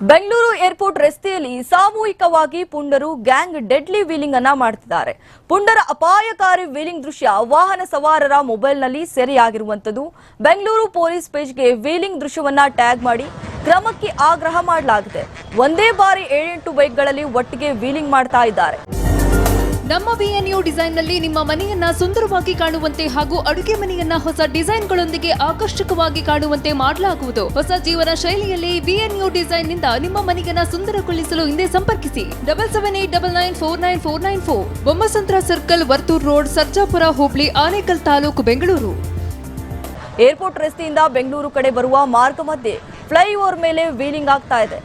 Bengaluru airport ರಸ್ತೆಯಲ್ಲಿ ಸಾಮೂಹಿಕವಾಗಿ ಪುಂಡರು gang deadly wheeling ಅನ್ನ ಮಾಡ್ತಿದ್ದಾರೆ. ಪುಂಡರ ಅಪಾಯಕಾರಿ ವೀಲಿಂಗ್ ದೃಶ್ಯ ವಾಹನ ಸವಾರರ ಮೊಬೈಲ್ನಲ್ಲಿ ಸೆರೆಯಾಗಿರುವಂತದ್ದು ಬೆಂಗಳೂರು ಪೊಲೀಸ್ ಪೇಜ್ಗೆ ವೀಲಿಂಗ್ ದೃಶ್ಯವನ್ನ ಟ್ಯಾಗ್ ಮಾಡಿ ಕ್ರಮಕ್ಕೆ ಆಗ್ರಹ ಮಾಡಲಾಗಿದೆ. ಒಂದೇ ಬಾರಿ ಏಳೆಂಟು ಬೈಕ್ಗಳಲ್ಲಿ ಒಟ್ಟಿಗೆ ವೀಲಿಂಗ್ ಮಾಡ್ತಾ ಇದ್ದಾರೆ. ನಮ್ಮ ಬಿಎನ್ಯು ಡಿಸೈನ್ನಲ್ಲಿ ನಿಮ್ಮ ಮನೆಯನ್ನ ಸುಂದರವಾಗಿ ಕಾಣುವಂತೆ ಹಾಗೂ ಅಡುಗೆ ಮನೆಯನ್ನ ಹೊಸ ಡಿಸೈನ್ಗಳೊಂದಿಗೆ ಆಕರ್ಷಕವಾಗಿ ಕಾಣುವಂತೆ ಮಾಡಲಾಗುವುದು. ಹೊಸ ಜೀವನ ಶೈಲಿಯಲ್ಲಿ ಬಿಎನ್ಯು ಡಿಸೈನ್ನಿಂದ ನಿಮ್ಮ ಮನೆಯನ್ನ ಸುಂದರಗೊಳಿಸಲು ಹಿಂದೆ ಸಂಪರ್ಕಿಸಿ. Double seven eight double nine four nine four nine four. Bommasandra circle, Varthur road, Sarjapura, ಹೋಬಳಿ, ಆನೇಕಲ್ ತಾಲೂಕು, ಬೆಂಗಳೂರು. ಏರ್ಪೋರ್ಟ್ ರಸ್ತೆಯಿಂದ ಬೆಂಗಳೂರು ಕಡೆ ಬರುವ ಮಾರ್ಗ ಮಧ್ಯೆ ಫ್ಲೈಓವರ್ ಮೇಲೆ ವೀಲಿಂಗ್ ಆಗ್ತಾ ಇದೆ.